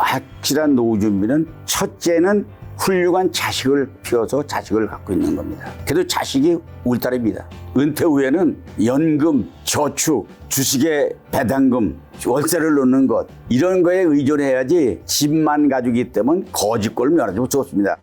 확실한 노후 준비는 첫째는 훌륭한 자식을 키워서 자식을 갖고 있는 겁니다. 그래도 자식이 울타리입니다. 은퇴 후에는 연금, 저축, 주식의 배당금, 월세를 넣는 것 이런 거에 의존해야지 집만 가지고 있기 때문에 거짓골을 면하지 못하습니다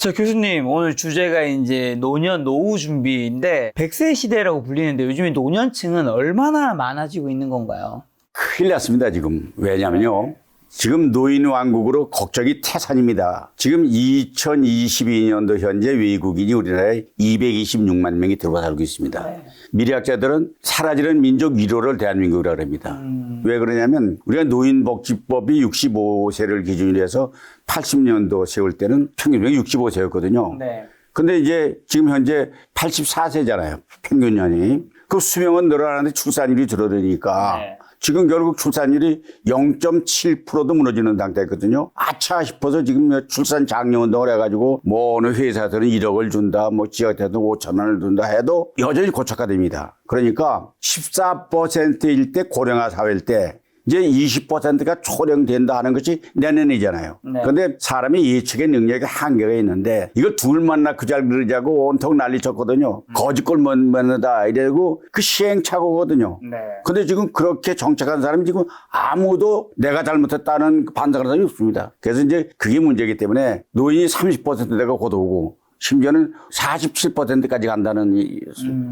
자, 교수님, 오늘 주제가 이제 노년 노후 준비인데 100세 시대라고 불리는데 요즘에 노년층은 얼마나 많아지고 있는 건가요? 큰일 났습니다, 지금. 왜냐면요. 지금 노인 왕국으로 걱정이 태산입니다. 지금 2022년도 현재 외국인이 우리나라에 226만 명이 들어와 살고 있습니다. 미래학자들은 사라지는 민족 위로를 대한민국이라고 합니다. 왜 그러냐면 우리가 노인복지법이 65세를 기준으로 해서 80년도 세울 때는 평균 65세였거든요. 네. 근데 이제 지금 현재 84세잖아요. 평균 연이. 그 수명은 늘어나는데 출산율이 줄어드니까 네. 지금 결국 출산율이 0.7%도 무너지는 상태거든요. 아차 싶어서 지금 출산 장려 운동을 해가지고 뭐 어느 회사에서는 1억을 준다, 뭐 지역에서는 5천 원을 준다 해도 여전히 고착화됩니다. 그러니까 14%일 때 고령화 사회일 때 이제 20%가 초령된다 하는 것이 내년이잖아요. 네. 근데 사람이 예측의 능력에 한계가 있는데 이걸 둘 만나 그 잘 그러자고 온통 난리 쳤거든요. 거짓골 만나다 이래고 그 시행착오거든요. 네. 근데 지금 그렇게 정착한 사람이 지금 아무도 내가 잘못했다는 반성하는 사람이 없습니다. 그래서 이제 그게 문제이기 때문에 노인이 30%대가 곧 오고 심지어는 47%까지 간다는 이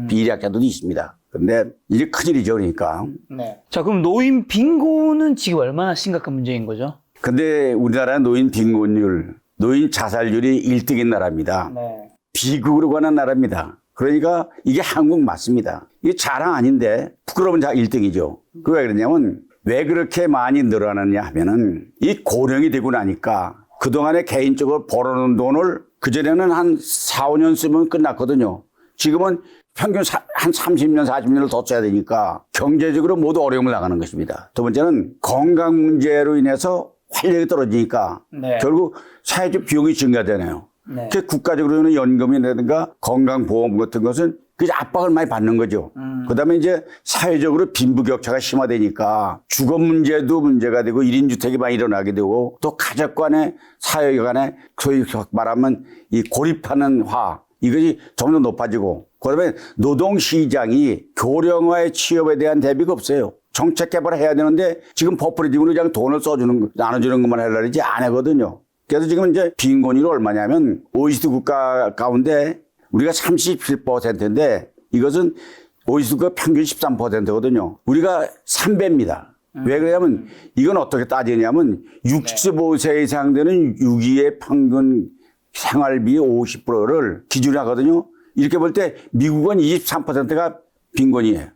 비리학자들도 있습니다. 근데 이게 큰일이죠, 그러니까. 네. 자, 그럼 노인 빈곤은 지금 얼마나 심각한 문제인 거죠? 근데 우리나라 노인 빈곤율, 노인 자살률이 1등인 나라입니다. 네. 비극으로 가는 나라입니다. 그러니까 이게 한국 맞습니다. 이게 자랑 아닌데 부끄러운 자 1등이죠. 그 왜 그러냐면 왜 그렇게 많이 늘어나느냐 하면은 이 고령이 되고 나니까 그동안에 개인적으로 벌어놓은 돈을 그전에는 한 4, 5년 쓰면 끝났거든요. 지금은 평균 사- 한 30년, 40년을 더 써야 되니까 경제적으로 모두 어려움을 나가는 것입니다. 두 번째는 건강 문제로 인해서 활력이 떨어지니까 네. 결국 사회적 비용이 증가되네요. 네. 그 국가적으로는 연금이라든가 건강보험 같은 것은 그 압박을 많이 받는 거죠. 그다음에 이제 사회적으로 빈부격차가 심화되니까 주거 문제도 문제가 되고 일인 주택이 많이 일어나게 되고 또 가족 간의 사회 간의 소위 말하면 이 고립하는 화 이것이 점점 높아지고 그다음에 노동 시장이 고령화의 취업에 대한 대비가 없어요. 정책 개발을 해야 되는데 지금 포퓰리즘으로 그냥 돈을 써주는 거, 나눠주는 것만 하려지 안 하거든요. 그래서 지금 이제 빈곤율이 얼마냐면 OECD 국가 가운데 우리가 37%인데 이것은 OECD 국가 평균 13%거든요. 우리가 3배입니다. 왜 그러냐면 이건 어떻게 따지냐면 65세 이상 되는 6위의 평균 생활비 50%를 기준으로 하거든요. 이렇게 볼 때 미국은 23%가 빈곤이에요.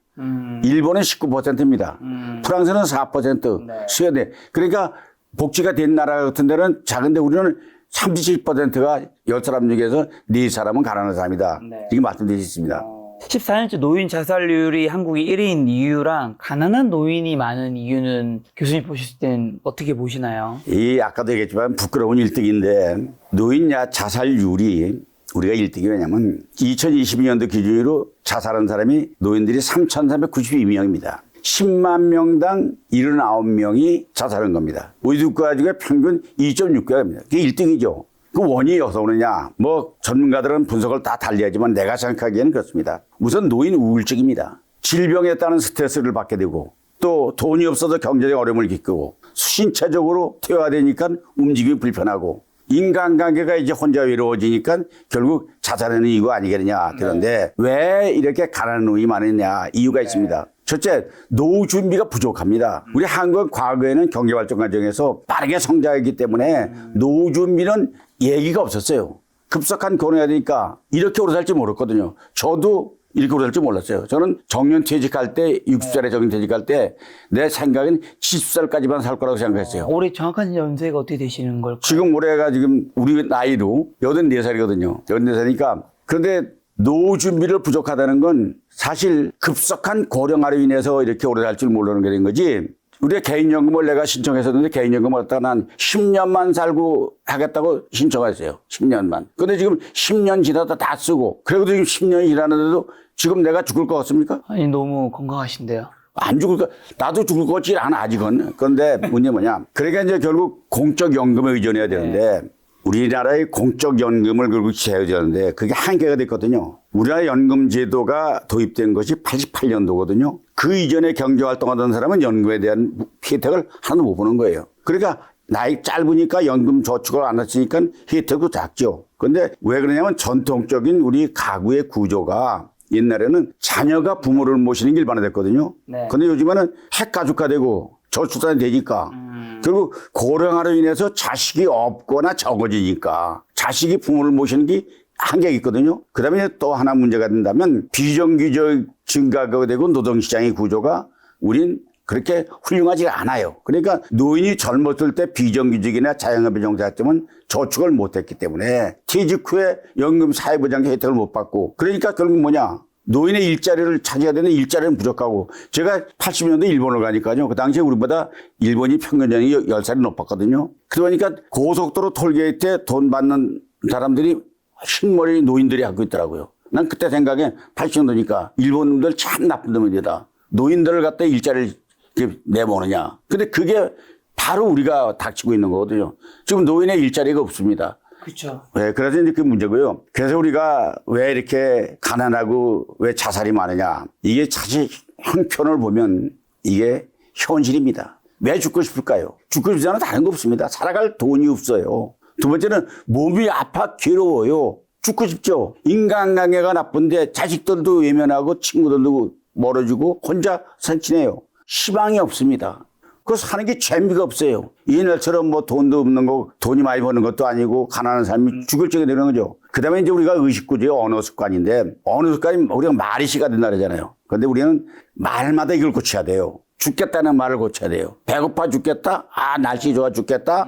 일본은 19%입니다. 프랑스는 4%, 네. 스웨덴. 그러니까 복지가 된 나라 같은 데는 작은데 우리는 37%가 10사람 중에서 4사람은 가난한 사람이다. 네. 이게 말씀드리겠습니다. 14년째 노인 자살률이 한국이 1위인 이유랑 가난한 노인이 많은 이유는 교수님 보셨을 땐 어떻게 보시나요? 이 아까도 얘기했지만 부끄러운 1등인데 노인 야 자살률이 우리가 1등이 왜냐면 2022년도 기준으로 자살한 사람이 노인들이 3,392명입니다. 10만 명당 79명이 자살한 겁니다. 우리 국가지가 평균 2.6개입니다. 그게 1등이죠. 그 원인이 어디서 오느냐? 뭐 전문가들은 분석을 다 달리하지만 내가 생각하기에는 그렇습니다. 우선 노인 우울증입니다. 질병에 따른 스트레스를 받게 되고 또 돈이 없어서 경제적 어려움을 겪고 신체적으로 퇴화되니까 움직임이 불편하고 인간관계가 이제 혼자 외로워지니까 결국 자살하는 이유가 아니겠느냐 그런데 왜 이렇게 가난한 노인이 많으냐 이유가 있습니다. 첫째 노후 준비가 부족합니다. 우리 한국은 과거에는 경제발전 과정에서 빠르게 성장했기 때문에 노후 준비는 얘기가 없었어요. 급속한 결혼해야 되니까 이렇게 오래 살지 몰랐거든요. 저도 이렇게 오래 살지 몰랐어요. 저는 정년 퇴직할 때, 60살에 정년 퇴직할 때, 내 생각은 70살까지만 살 거라고 생각했어요. 올해 정확한 연세가 어떻게 되시는 걸까요? 지금 올해가 지금 우리 나이로 84살이거든요. 84살이니까. 그런데 노후 준비를 부족하다는 건 사실 급속한 고령화로 인해서 이렇게 오래 살 줄 모르는 게 된 거지. 우리가 개인연금을 내가 신청했었는데 개인연금을 갖다가 한 10년만 살고 하겠다고 신청했어요. 10년만. 근데 지금 10년 지나다 다 쓰고 그래도 지금 10년이 지났는데도 지금 내가 죽을 것 같습니까? 아니 너무 건강하신데요. 안 죽을 거, 나도 죽을 것 같지 않아, 아직은. 그런데 문제 뭐냐. 그러니까 이제 결국 공적 연금에 의존해야 되는데, 우리나라의 공적 연금을 결국 지어야 되는데, 그게 한계가 됐거든요. 우리나라 연금 제도가 도입된 것이 88년도거든요. 그 이전에 경제 활동하던 사람은 연금에 대한 혜택을 하나도 못 보는 거예요. 그러니까 나이 짧으니까 연금 저축을 안 했으니까 혜택도 작죠. 근데 왜 그러냐면 전통적인 우리 가구의 구조가 옛날에는 자녀가 부모를 모시는 게 일반화됐거든요. 네. 근데 요즘에는 핵가족화 되고 저출산이 되니까 결국 고령화로 인해서 자식이 없거나 적어지니까 자식이 부모를 모시는 게 한계가 있거든요. 그 다음에 또 하나 문제가 된다면 비정규직 증가가 되고 노동시장의 구조가 우린 그렇게 훌륭하지 않아요. 그러니까 노인이 젊었을 때 비정규직이나 자영업에 종사했으면 저축을 못했기 때문에 퇴직 후에 연금 사회보장 혜택을 못 받고 그러니까 결국 뭐냐 노인의 일자리를 찾아야 되는 일자리는 부족하고 제가 80년대 일본을 가니까요. 그 당시에 우리보다 일본이 평균 연령이 10살이 높았거든요. 그러니까 고속도로 톨게이트에 돈 받는 사람들이 흰머리 노인들이 하고 있더라고요. 난 그때 생각에 80년도니까 일본들 참 나쁜 놈들이다. 노인들을 갖다 일자리를 내보느냐. 근데 그게 바로 우리가 닥치고 있는 거거든요. 지금 노인의 일자리가 없습니다. 그렇죠. 네, 그래서 이제 그 문제고요. 그래서 우리가 왜 이렇게 가난하고 왜 자살이 많으냐. 이게 사실 형편을 보면 이게 현실입니다. 왜 죽고 싶을까요? 죽고 싶지 않은 다른 거 없습니다. 살아갈 돈이 없어요. 두 번째는 몸이 아파 괴로워요. 죽고 싶죠. 인간관계가 나쁜데 자식들도 외면하고 친구들도 멀어지고 혼자 산치네요. 희망이 없습니다. 그 사는 게 재미가 없어요. 옛날처럼 뭐 돈도 없는 거, 돈이 많이 버는 것도 아니고 가난한 사람이 죽을 적이 되는 거죠. 그 다음에 이제 우리가 의식구조의 언어 습관인데 어느 습관이 우리가 말이 시가 된다 그러잖아요. 근데 우리는 말마다 이걸 고쳐야 돼요. 죽겠다는 말을 고쳐야 돼요. 배고파 죽겠다? 아, 날씨 좋아 죽겠다?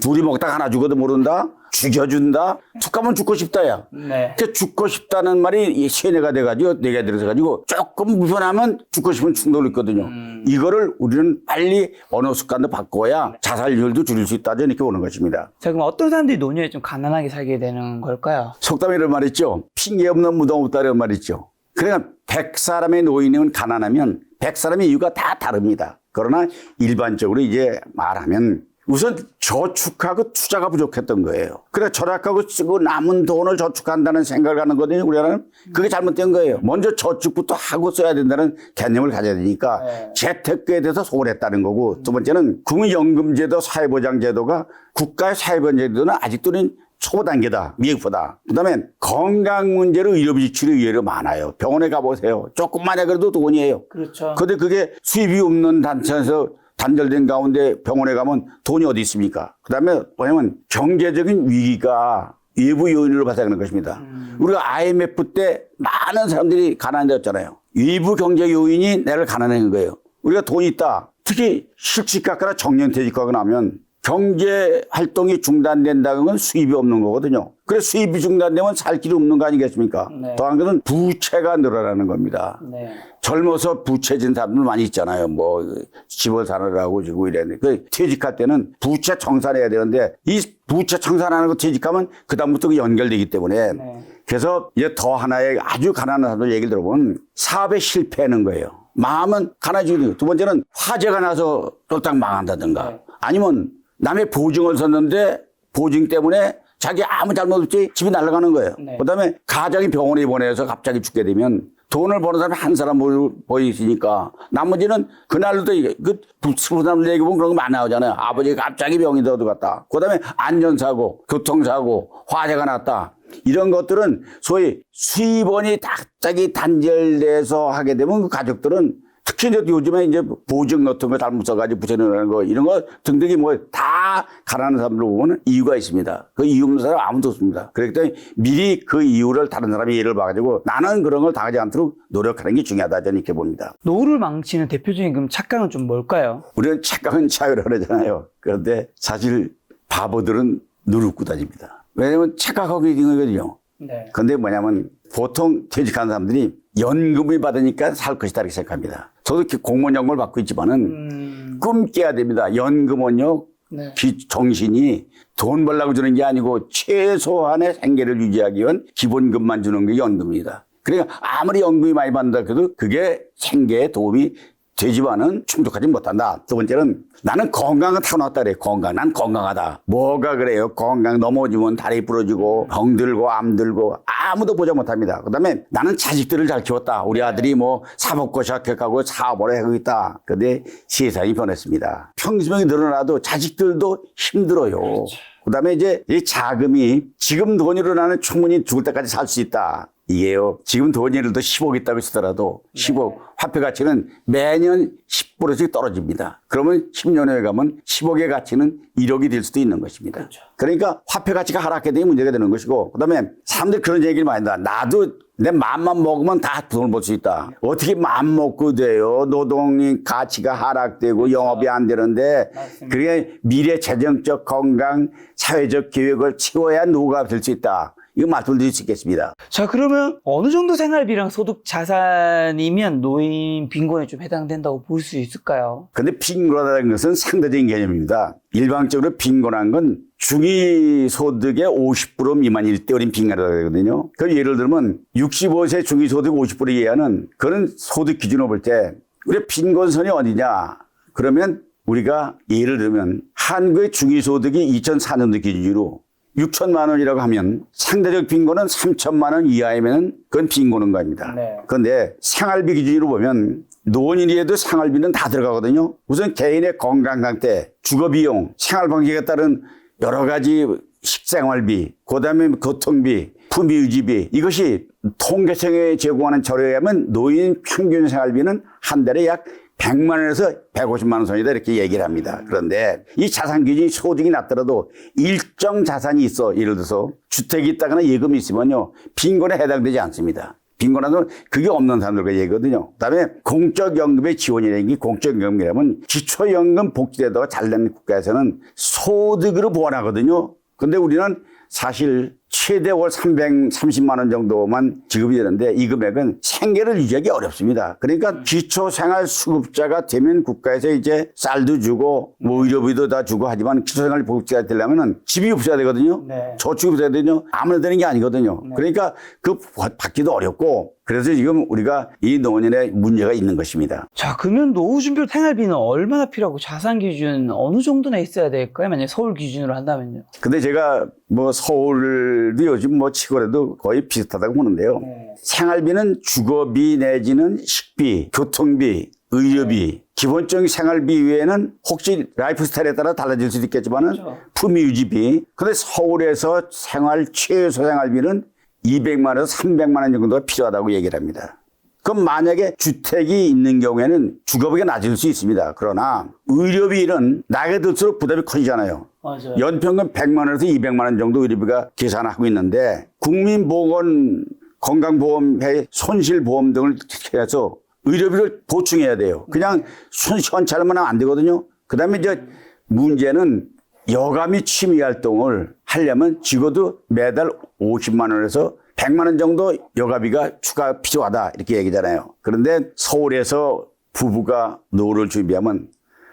둘이 먹다가 하나 죽어도 모른다? 죽여준다? 툭 가면 죽고 싶다, 야. 네. 그 죽고 싶다는 말이 이 세뇌가 돼가지고 내가 들어서가지고 조금 불편하면 죽고 싶은 충동이 있거든요. 이거를 우리는 빨리 언어 습관도 바꿔야 자살률도 줄일 수 있다 이렇게 보는 것입니다. 자 그럼 어떤 사람들이 노년에 좀 가난하게 살게 되는 걸까요? 속담에 이런 말 있죠. 핑계 없는 무덤 없다는 말 있죠. 그러니까 백 사람의 노인은 가난하면 백 사람의 이유가 다 다릅니다. 그러나 일반적으로 이제 말하면 우선 저축하고 투자가 부족했던 거예요. 그래 절약하고 쓰고 남은 돈을 저축한다는 생각을 하는 거거든요. 우리나라는 그게 잘못된 거예요. 먼저 저축부터 하고 써야 된다는 개념을 가져야 되니까 네. 재테크에 대해서 소홀했다는 거고 두 번째는 국민연금제도 사회보장제도가 국가의 사회보장제도는 아직도는 초보 단계다. 미흡하다. 그 다음에 건강 문제로 의료비 지출이 의외로 많아요. 병원에 가보세요. 조금만 해 그래도 돈이에요. 그렇죠. 근데 그게 수입이 없는 단체에서 단절된 가운데 병원에 가면 돈이 어디 있습니까? 그 다음에 뭐냐면 경제적인 위기가 외부 요인으로 발생하는 것입니다. 우리가 IMF 때 많은 사람들이 가난해졌잖아요. 외부 경제 요인이 나를 가난한 거예요. 우리가 돈이 있다. 특히 실직각거나 정년퇴직하고 나면 경제 활동이 중단된다는 건 수입이 없는 거거든요. 그래서 수입이 중단되면 살 길이 없는 거 아니겠습니까? 네. 더한 것은 부채가 늘어나는 겁니다. 네. 젊어서 부채진 사람들 많이 있잖아요. 뭐 집을 사느라고 지고 이랬는데 그 퇴직할 때는 부채 청산해야 되는데 이 부채 청산하는 거 퇴직하면 그 다음부터 그 연결되기 때문에 네. 그래서 이제 더 하나의 아주 가난한 사람들 얘기를 들어보면 사업에 실패하는 거예요. 마음은 가난해지고 두 번째는 화재가 나서 쫄딱 망한다든가 네. 아니면 남의 보증을 섰는데 보증 때문에 자기 아무 잘못 없이 집이 날아가는 거예요. 네. 그다음에 가장이 병원에 입원해서 갑자기 죽게 되면 돈을 버는 사람이 한 사람 보이시니까 나머지는 그날도 그 사람들 얘기 보면 그런 거 많이 나오잖아요. 아버지가 갑자기 병이 들어갔다. 그 다음에 안전사고, 교통사고, 화재가 났다. 이런 것들은 소위 수입원이 갑자기 단절돼서 하게 되면 그 가족들은 특히 이제 요즘에 이제 보증 같은 거 잘못 써가지고 부채 내는 거 이런 거 등등이 뭐 다 가난한 사람들 보면 이유가 있습니다. 그 이유 없는 사람 아무도 없습니다. 그렇기 때문에 미리 그 이유를 다른 사람이 예를 봐가지고 나는 그런 걸 당하지 않도록 노력하는 게 중요하다 저는 이렇게 봅니다. 노후를 망치는 대표적인 그럼 착각은 좀 뭘까요? 우리는 착각은 자유라 그러잖아요. 그런데 사실 바보들은 누르고 다닙니다. 왜냐면 착각하고 있는 거거든요. 네. 근데 뭐냐면 보통 퇴직한 사람들이 연금을 받으니까 살 것이다 이렇게 생각합니다. 저도 이렇게 공무원 연금을 받고 있지만은 음, 꿈 깨야 됩니다. 연금은요, 네. 기- 정신이 돈 벌라고 주는 게 아니고 최소한의 생계를 유지하기 위한 기본금만 주는 게 연금입니다. 그러니까 아무리 연금이 많이 받는다 해도 그게 생계에 도움이 되지만은 충족하지 못한다. 두 번째는 나는 건강은 타고났다 그래. 건강. 난 건강하다. 뭐가 그래요? 건강 넘어지면 다리 부러지고 병 들고 암 들고 아무도 보자 못합니다. 그 다음에 나는 자식들을 잘 키웠다. 우리 아들이 뭐 사법고 시작해가고 사업을 하고 있다. 근데 세상이 변했습니다. 평수명이 늘어나도 자식들도 힘들어요. 그다음에 이제 이 자금이 지금 돈으로 나는 충분히 죽을 때까지 살 수 있다. 이게요. 지금 돈 예를 들어 10억 있다고 치더라도 10억 화폐 가치는 매년 10%씩 떨어집니다. 그러면 10년 후에 가면 10억의 가치는 1억이 될 수도 있는 것입니다. 그러니까 화폐 가치가 하락해 되니 문제가 되는 것이고 그다음에 사람들이 그런 얘기를 많이 한다. 나도 내 마음만 먹으면 다 돈을 벌 수 있다. 어떻게 마음 먹고 돼요? 노동이 가치가 하락되고 영업이 안 되는데 그게 미래 재정적 건강, 사회적 계획을 채워야 노후가 될 수 있다. 이거 말씀드릴 수 있겠습니다. 자, 그러면 어느 정도 생활비랑 소득 자산이면 노인 빈곤에 좀 해당된다고 볼 수 있을까요? 근데 빈곤하다는 것은 상대적인 개념입니다. 일방적으로 빈곤한 건 중위소득의 50% 미만일 때 우린 빈곤하다고 하거든요. 그 예를 들면 65세 중위소득 50% 이하는 그런 소득 기준으로 볼 때 우리 빈곤선이 어디냐? 그러면 우리가 예를 들면 한국의 중위소득이 2004년도 기준으로 6천만 원이라고 하면 상대적 빈곤은 3천만 원 이하이면 그건 빈곤인 겁니다. 네. 그런데 생활비 기준으로 보면 노인이라도 생활비는 다 들어가거든요. 우선 개인의 건강 강태, 주거 비용, 생활 방식에 따른 여러 가지 식생활비, 그다음에 교통비, 품위 유지비 이것이 통계청에 제공하는 자료에 의하면 노인 평균 생활비는 한 달에 약 100만 원에서 150만 원 선이다 이렇게 얘기를 합니다. 그런데 이 자산 기준이 소득이 낮더라도 일정 자산이 있어. 예를 들어서 주택이 있다거나 예금이 있으면요. 빈곤에 해당되지 않습니다. 빈곤하면 그게 없는 사람들과 얘기거든요. 그다음에 공적연금의 지원이라는 게 공적연금이라면 기초연금 복지제도가 잘 된 국가에서는 소득으로 보완하거든요. 근데 우리는 사실 최대 월 330만 원 정도만 지급이 되는데 이 금액은 생계를 유지하기 어렵습니다. 그러니까 기초생활수급자가 되면 국가에서 이제 쌀도 주고 뭐 의료비도 다 주고 하지만 기초생활복지가 되려면은 집이 없어야 되거든요. 네. 저축이 없어야 되거든요. 아무나 되는 게 아니거든요. 그러니까 그 받기도 어렵고 그래서 지금 우리가 이 노년에 문제가 있는 것입니다. 자, 그러면 노후 준비 생활비는 얼마나 필요하고 자산 기준 어느 정도나 있어야 될까요? 만약에 서울 기준으로 한다면요. 근데 제가 뭐 서울도 요즘 뭐 치고라도 거의 비슷하다고 보는데요. 생활비는 주거비 내지는 식비, 교통비, 의료비, 기본적인 생활비 외에는 혹시 라이프 스타일에 따라 달라질 수도 있겠지만은 품위 유지비. 근데 서울에서 생활 최소 생활비는 200만 원에서 300만 원 정도가 필요하다고 얘기를 합니다. 그럼 만약에 주택이 있는 경우에는 주거비가 낮을 수 있습니다. 그러나 의료비는 나이가 들수록 부담이 커지잖아요. 맞아요. 연평균 100만 원에서 200만 원 정도 의료비가 계산하고 있는데 국민보건 건강보험회 손실보험 등을 해서 의료비를 보충해야 돼요. 그냥 순시원처럼만 하면 안 되거든요. 그 다음에 이제 문제는 여감이 취미 활동을 하려면 적어도 매달 50만 원에서 100만 원 정도 여가비가 추가 필요하다 이렇게 얘기잖아요. 그런데 서울에서 부부가 노후를 준비하면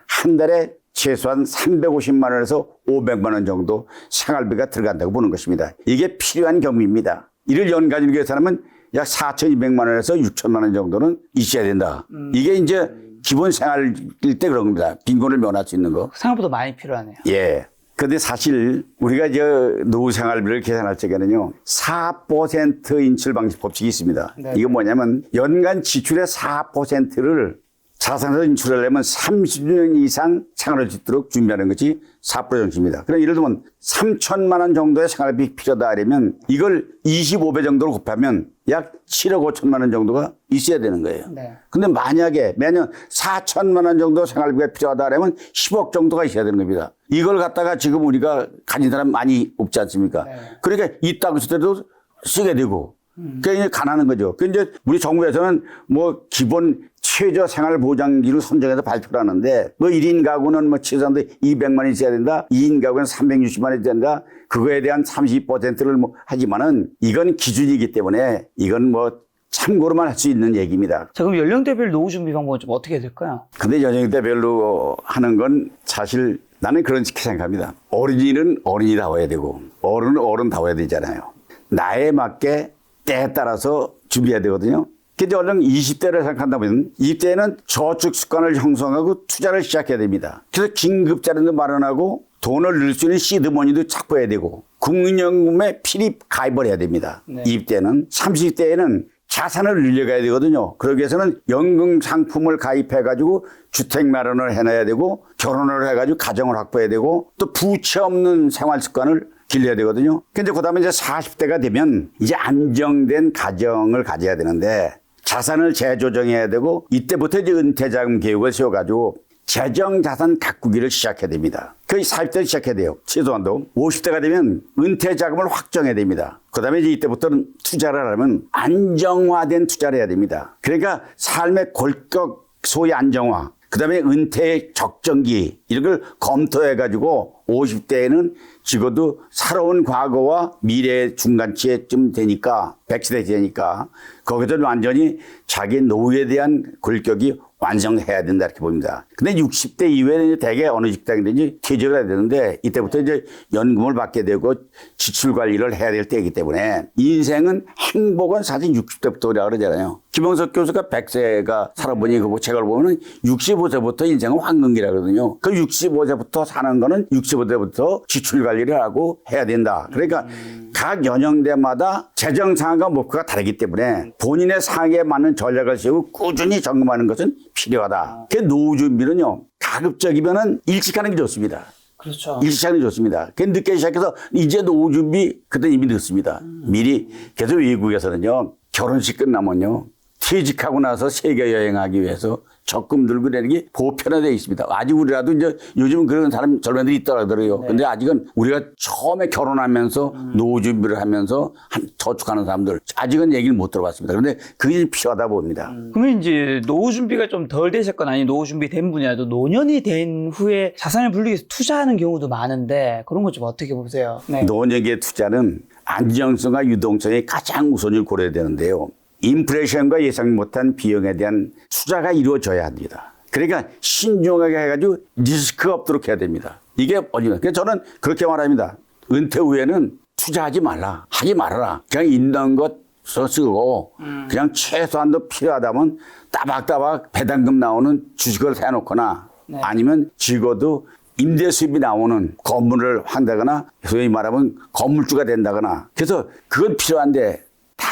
한 달에 최소한 350만 원에서 500만 원 정도 생활비가 들어간다고 보는 것입니다. 이게 필요한 경비입니다. 이를 연간으로 계산하면 약 4,200만 원에서 6천만 원 정도는 있어야 된다. 이게 이제 기본 생활일 때 그런 겁니다. 빈곤을 면할 수 있는 거. 생각보다 많이 필요하네요. 예. 근데 사실 우리가 저 노후 생활비를 계산할 적에는요. 4% 인출 방식 법칙이 있습니다. 네. 이거 뭐냐면 연간 지출의 4%를 자산에서 인출하려면 30년 이상 생활을 짓도록 준비하는 것이 4% 정치입니다. 그럼 예를 들면 3천만 원 정도의 생활비 필요하다 하려면 이걸 25배 정도로 곱하면 약 7억 5천만 원 정도가 있어야 되는 거예요. 네. 근데 만약에 매년 4천만 원 정도 생활비가 필요하다 하면 10억 정도가 있어야 되는 겁니다. 이걸 갖다가 지금 우리가 가진 사람 많이 없지 않습니까? 그러니까 있다고 했을 때도 쓰게 되고 그러니까 이제 가난한 거죠. 그 이제 우리 정부에서는 뭐 기본 최저 생활 보장기를 선정해서 발표를 하는데 뭐 1인 가구는 뭐 최소한도 200만 원 있어야 된다. 2인 가구는 360만 원이 된다. 그거에 대한 30%를 뭐 하지만은 이건 기준이기 때문에 이건 뭐 참고로만 할 수 있는 얘기입니다. 자, 그럼 연령대별 노후 준비 방법은 좀 어떻게 될까요? 근데 연령대별로 하는 건 사실 나는 그렇게 생각합니다. 어린이는 어린이다워야 되고 어른은 어른다워야 되잖아요. 나에 맞게 때에 따라서 준비해야 되거든요. 근데 얼른 20대를 생각한다면 20대에는 저축 습관을 형성하고 투자를 시작해야 됩니다. 그래서 긴급 자료도 마련하고 돈을 넣을 수 있는 시드머니도 확보해야 되고 국민연금에 필입 가입을 해야 됩니다. 네. 20대는 30대에는 자산을 늘려가야 되거든요. 그러기 위해서는 연금 상품을 가입해 가지고 주택 마련을 해놔야 되고 결혼을 해 가지고 가정을 확보해야 되고 또 부채 없는 생활 습관을 길러야 되거든요. 근데 그 다음에 이제 40대가 되면 이제 안정된 가정을 가져야 되는데 자산을 재조정해야 되고 이때부터 이제 은퇴자금 계획을 세워 가지고 재정 자산 가꾸기를 시작해야 됩니다. 거의 40대 시작해야 돼요. 최소한도. 50대가 되면 은퇴 자금을 확정해야 됩니다. 그 다음에 이제 이때부터는 투자를 하려면 안정화된 투자를 해야 됩니다. 그러니까 삶의 골격 소위 안정화. 그 다음에 은퇴 적정기 이런 걸 검토해 가지고 50대에는 적어도 살아온 과거와 미래의 중간치에쯤 되니까 100세대 되니까 거기서 완전히 자기 노후에 대한 골격이 완성해야 된다 이렇게 봅니다. 근데 60대 이후에는 대개 어느 직장이든지 퇴직을 해야 되는데 이때부터 이제 연금을 받게 되고 지출 관리를 해야 될 때이기 때문에 인생은 행복은 사실 60대부터라고 그러잖아요. 김영석 교수가 100세가 살아보니 그 책을 보면은 65세부터 인생은 황금기라 그러거든요. 그 65세부터 사는 거는 65세부터 지출 관리 를 하고 해야 된다. 그러니까 각 연령대마다 재정 상황과 목표가 다르기 때문에 본인의 상황에 맞는 전략을 세우고 꾸준히 점검하는 것은 필요하다. 그 노후 준비는요. 가급적이면은 일찍 하는 게 좋습니다. 그렇죠. 일시차는 좋습니다. 그 늦게 시작해서 이제 노후 준비 그때 이미 늦습니다. 미리 계속 외국에서는요 결혼식 끝나면요 퇴직하고 나서 세계 여행하기 위해서 적금 들고 내는 게 보편화되어 있습니다. 아직 우리라도 이제 요즘은 그런 사람 젊은이들이 있더라고요. 근데 아직은 우리가 처음에 결혼하면서 노후 준비를 하면서 한 저축하는 사람들 아직은 얘기를 못 들어봤습니다. 그런데 그게 필요하다 봅니다. 그러면 이제 노후 준비가 좀 덜 되셨거나 아니 노후 준비 된 분이라도 노년이 된 후에 자산을 불리기 위해서 투자하는 경우도 많은데 그런 것 좀 어떻게 보세요? 네. 노년기의 투자는 안정성과 유동성이 가장 우선을 고려해야 되는데요. 인플레이션과 예상 못한 비용에 대한 투자가 이루어져야 합니다. 그러니까 신중하게 해가지고 리스크가 없도록 해야 됩니다. 이게 어디나. 그래서 저는 그렇게 말합니다. 은퇴 후에는 투자하지 말라. 하지 말아라. 그냥 있는 것 쓰고 그냥 최소한도 필요하다면 따박따박 배당금 나오는 주식을 사놓거나 네. 아니면 적어도 임대 수입이 나오는 건물을 한다거나 소위 말하면 건물주가 된다거나 그래서 그건 필요한데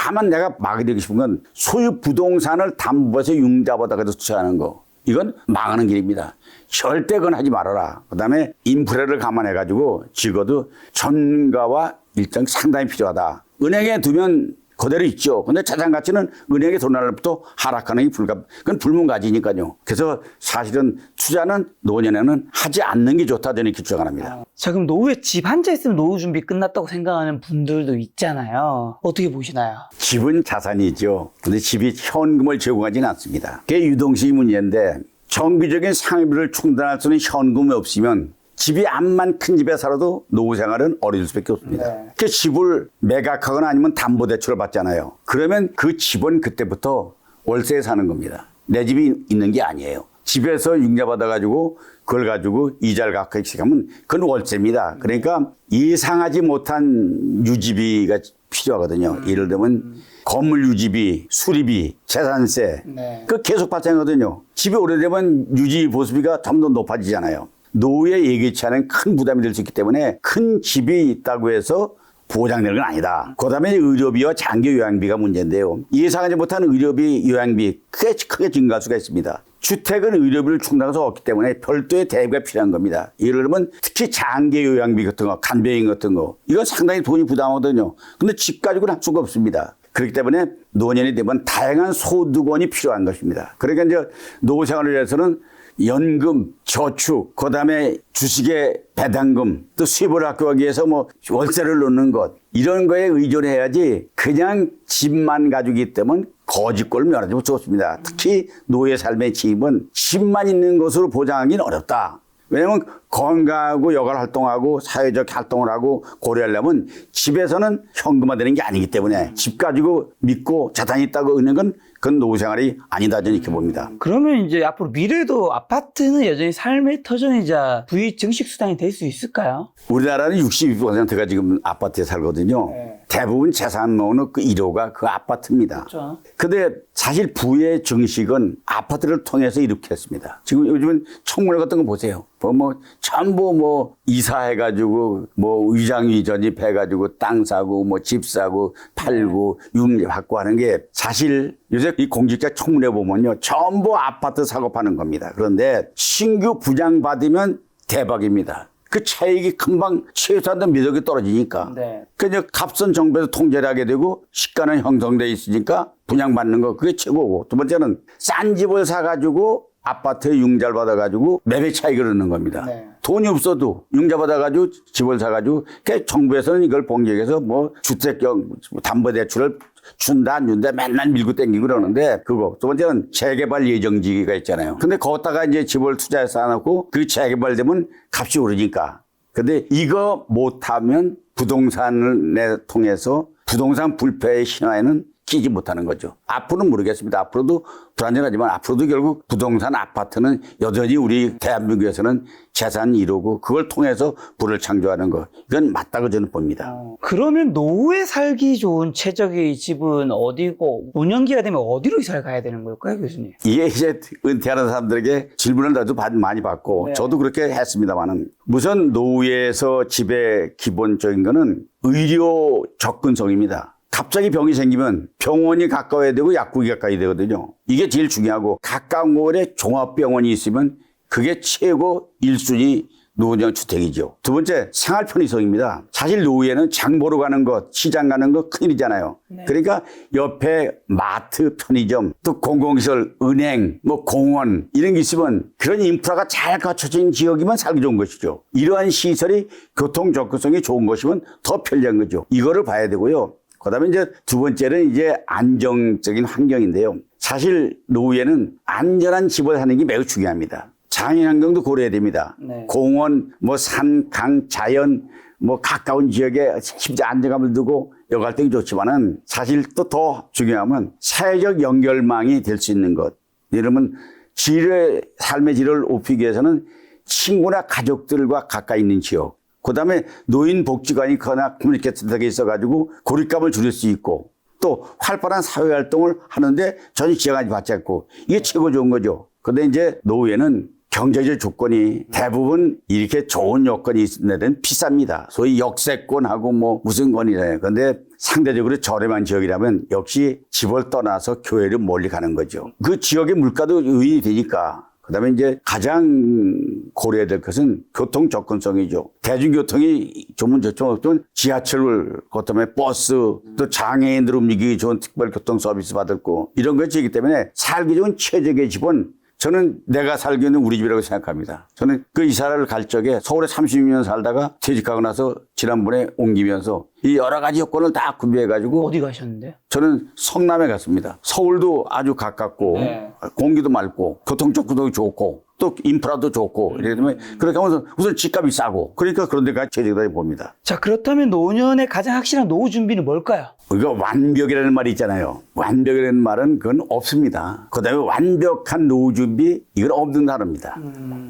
다만 내가 막아드리고 싶은 건 소유 부동산을 담보해서 융자보다가 투자하는 거 이건 망하는 길입니다. 절대 그건 하지 말아라. 그 다음에 인프레를 감안해가지고 적어도 전가와 일정 상당히 필요하다. 은행에 두면 그대로 있죠. 근데 자산 가치는 은행에 돈 날부터 하락하는 게 불가, 그건 불문가지니까요. 그래서 사실은 투자는 노년에는 하지 않는 게 좋다 저는 이렇게 주장합니다. 자 그럼 노후에 집 한 채 있으면 노후 준비 끝났다고 생각하는 분들도 있잖아요. 어떻게 보시나요? 집은 자산이죠. 근데 집이 현금을 제공하지는 않습니다. 그게 유동식이 문제인데 정기적인 상비를 충당할 수 있는 현금이 없으면 집이 암만 큰 집에 살아도 노후 생활은 어려울 수밖에 없습니다. 네. 그 집을 매각하거나 아니면 담보 대출을 받잖아요. 그러면 그 집은 그때부터 월세에 사는 겁니다. 내 집이 있는 게 아니에요. 집에서 융자받아 가지고 그걸 가지고 이자를 갚기 시작하면 그건 월세입니다. 그러니까 예상하지 못한 유지비가 필요하거든요. 예를 들면 건물 유지비, 수리비, 재산세 네. 그 계속 발생하거든요. 집이 오래되면 유지 보수비가 점점 높아지잖아요. 노후에 예기치 않은 큰 부담이 될 수 있기 때문에 큰 집이 있다고 해서 보장되는 건 아니다. 그 다음에 의료비와 장기 요양비가 문제인데요. 예상하지 못한 의료비, 요양비 크게, 크게 증가할 수가 있습니다. 주택은 의료비를 충당할 수 없기 때문에 별도의 대비가 필요한 겁니다. 예를 들면 특히 장기 요양비 같은 거, 간병인 같은 거 이건 상당히 돈이 부담하거든요. 근데 집 가지고는 할 수가 없습니다. 그렇기 때문에 노년이 되면 다양한 소득원이 필요한 것입니다. 그러니까 이제 노후 생활을 위해서는 연금, 저축, 그 다음에 주식의 배당금, 또 수입을 확보하기 위해서 뭐 월세를 넣는 것, 이런 거에 의존해야지 그냥 집만 가지고 있기 때문에 거짓골을 면하지 못하습니다 특히 노예 삶의 집은 집만 있는 것으로 보장하기는 어렵다. 왜냐하면 건강하고 여가 활동하고 사회적 활동을 하고 고려하려면 집에서는 현금화되는 게 아니기 때문에 집 가지고 믿고 자산이 있다고 건 그건 노후 생활이 아니다 저는 이렇게 봅니다. 그러면 이제 앞으로 미래도 아파트는 여전히 삶의 터전이자 부의 증식 수단이 될 수 있을까요? 우리나라는 62%가 지금 아파트에 살거든요. 네. 대부분 재산 모으는 그 1호가 그 아파트입니다. 그렇죠. 근데 사실 부의 정식은 아파트를 통해서 이렇게 했습니다. 지금 요즘은 청문회 같은 거 보세요. 뭐, 뭐 전부 뭐 이사해가지고 뭐 의장위 전입해가지고 땅 사고 뭐 집 사고 팔고 융립 받고 하는 게 사실 요새 이 공직자 청문회 보면요 전부 아파트 사고 파는 겁니다. 그런데 신규 분양 받으면 대박입니다. 그 차익이 금방 최소한도 몇 억이 떨어지니까. 네. 그 이제 값은 정부에서 통제를 하게 되고 시가는 형성돼 있으니까 분양받는 거 그게 최고고 두 번째는 싼 집을 사가지고 아파트에 융자를 받아가지고 매매 차익을 얻는 겁니다. 네. 돈이 없어도 융자 받아가지고 집을 사가지고 그 정부에서는 이걸 봉기해서 뭐 주택형 담보대출을 준다 안 준다 맨날 밀고 땡기고 그러는데 그거 두 번째는 재개발 예정지기가 있잖아요. 근데 거기다가 이제 집을 투자해서 쌓아놓고 그 재개발되면 값이 오르니까 근데 이거 못하면 부동산을 내 통해서 부동산 불패의 신화에는 끼지 못하는 거죠. 앞으로는 모르겠습니다. 앞으로도 불안전하지만 앞으로도 결국 부동산 아파트는 여전히 우리 대한민국에서는 재산 이루고 그걸 통해서 부를 창조하는 거. 이건 맞다고 저는 봅니다. 그러면 노후에 살기 좋은 최적의 집은 어디고 노년기가 되면 어디로 이사를 가야 되는 걸까요, 교수님? 이게 이제 은퇴하는 사람들에게 질문을 나도 받- 많이 받고 네. 저도 그렇게 했습니다만은 우선 노후에서 집의 기본적인 거는 의료 접근성입니다. 갑자기 병이 생기면 병원이 가까워야 되고 약국이 가까이 되거든요. 이게 제일 중요하고 가까운 곳에 종합병원이 있으면 그게 최고 일순위 노년 주택이죠. 두 번째 생활 편의성입니다. 사실 노후에는 장 보러 가는 것, 시장 가는 것 큰일이잖아요. 그러니까 옆에 마트, 편의점, 또 공공시설, 은행, 뭐 공원 이런 게 있으면 그런 인프라가 잘 갖춰진 지역이면 살기 좋은 것이죠. 이러한 시설이 교통 접근성이 좋은 것이면 더 편리한 거죠. 이거를 봐야 되고요. 그다음에 이제 두 번째는 이제 안정적인 환경인데요. 사실 노후에는 안전한 집을 사는 게 매우 중요합니다. 장애 환경도 고려해야 됩니다. 네. 공원, 뭐 산, 강, 자연, 뭐 가까운 지역에 심지어 안정감을 두고 때는 좋지만은 사실 또 더 중요하면 사회적 연결망이 될 수 있는 것. 이러면 질의, 삶의 질을 높이기 위해서는 친구나 가족들과 가까이 있는 지역. 그 다음에 노인복지관이 거나 커뮤니케이터 센터가 있어가지고 고립감을 줄일 수 있고 또 활발한 사회활동을 하는데 전혀 지장하지 받지 않고 이게 최고 좋은 거죠. 근데 이제 노후에는 경제적 조건이 대부분 이렇게 좋은 여건이 있는 데는 비쌉니다. 소위 역세권하고 뭐 무슨 권이잖아요. 근데 상대적으로 저렴한 지역이라면 역시 집을 떠나서 교회를 멀리 가는 거죠. 그 지역의 물가도 요인이 되니까 그다음에 이제 가장 고려해야 될 것은 교통 접근성이죠. 대중교통이 좋으면 좋죠. 어떤 지하철, 그다음에 버스, 또 장애인들 움직이기 좋은 특별 교통 서비스 받을 거 이런 것이 있기 때문에 살기 좋은 최적의 집은 저는 내가 살고 있는 우리 집이라고 생각합니다. 저는 그 이사를 갈 적에 서울에 30년 살다가 퇴직하고 나서 지난번에 옮기면서 이 여러 가지 여건을 다 구비해가지고 어디 가셨는데요? 저는 성남에 갔습니다. 서울도 아주 가깝고 네. 공기도 맑고 교통 접근도 좋고 또 인프라도 좋고 이렇게 되면 그렇게 하면서 우선 집값이 싸고 그러니까 그런 데가 최적이다 봅니다. 자, 그렇다면 노년의 가장 확실한 노후 준비는 뭘까요? 우리가 완벽이라는 말이 있잖아요. 완벽이라는 말은 그건 없습니다. 그 다음에 완벽한 노후 준비, 이건 없는 단어입니다.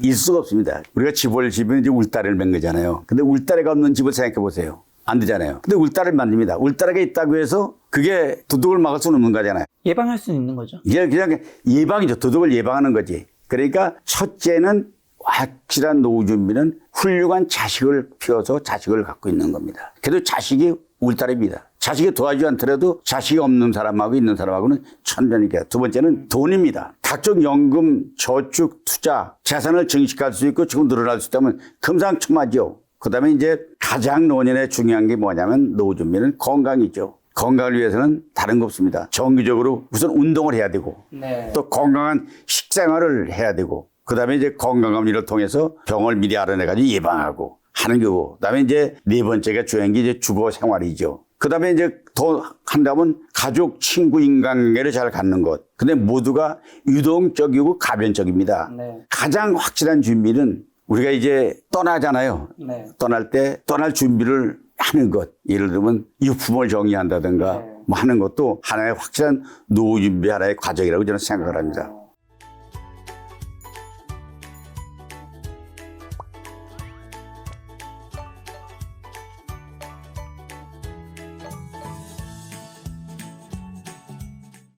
있을 수가 없습니다. 우리가 집을 지으면 이제 울타리를 맨 거잖아요. 근데 울타리가 없는 집을 생각해 보세요. 안 되잖아요. 근데 울타리를 만듭니다. 울타리가 있다고 해서 그게 도둑을 막을 수는 없는 거잖아요. 예방할 수는 있는 거죠. 이게 그냥 예방이죠. 도둑을 예방하는 거지. 그러니까 첫째는 확실한 노후 준비는 훌륭한 자식을 키워서 자식을 갖고 있는 겁니다. 그래도 자식이 울타리입니다. 자식이 도와주지 않더라도 자식이 없는 사람하고 있는 사람하고는 천변이니까. 두 번째는 돈입니다. 각종 연금, 저축, 투자, 재산을 증식할 수 있고 지금 늘어날 수 있다면 금상첨화죠. 그 다음에 이제 가장 노년에 중요한 게 뭐냐면 노후 준비는 건강이죠. 건강을 위해서는 다른 거 없습니다. 정기적으로 우선 운동을 해야 되고 네. 또 건강한 식생활을 해야 되고 그다음에 이제 건강검진을 통해서 병을 미리 알아내가지고 예방하고 하는 거고 그다음에 이제 네 번째가 중요한 게 이제 주거 생활이죠. 그다음에 이제 더 한다면 가족, 친구, 인간관계를 잘 갖는 것. 근데 모두가 유동적이고 가변적입니다. 네. 가장 확실한 준비는 우리가 이제 떠나잖아요. 네. 떠날 때 떠날 준비를 하는 것. 예를 들면 유품을 정리한다든가 네. 뭐 하는 것도 하나의 확실한 노후 준비 하나의 과정이라고 저는 생각을 합니다.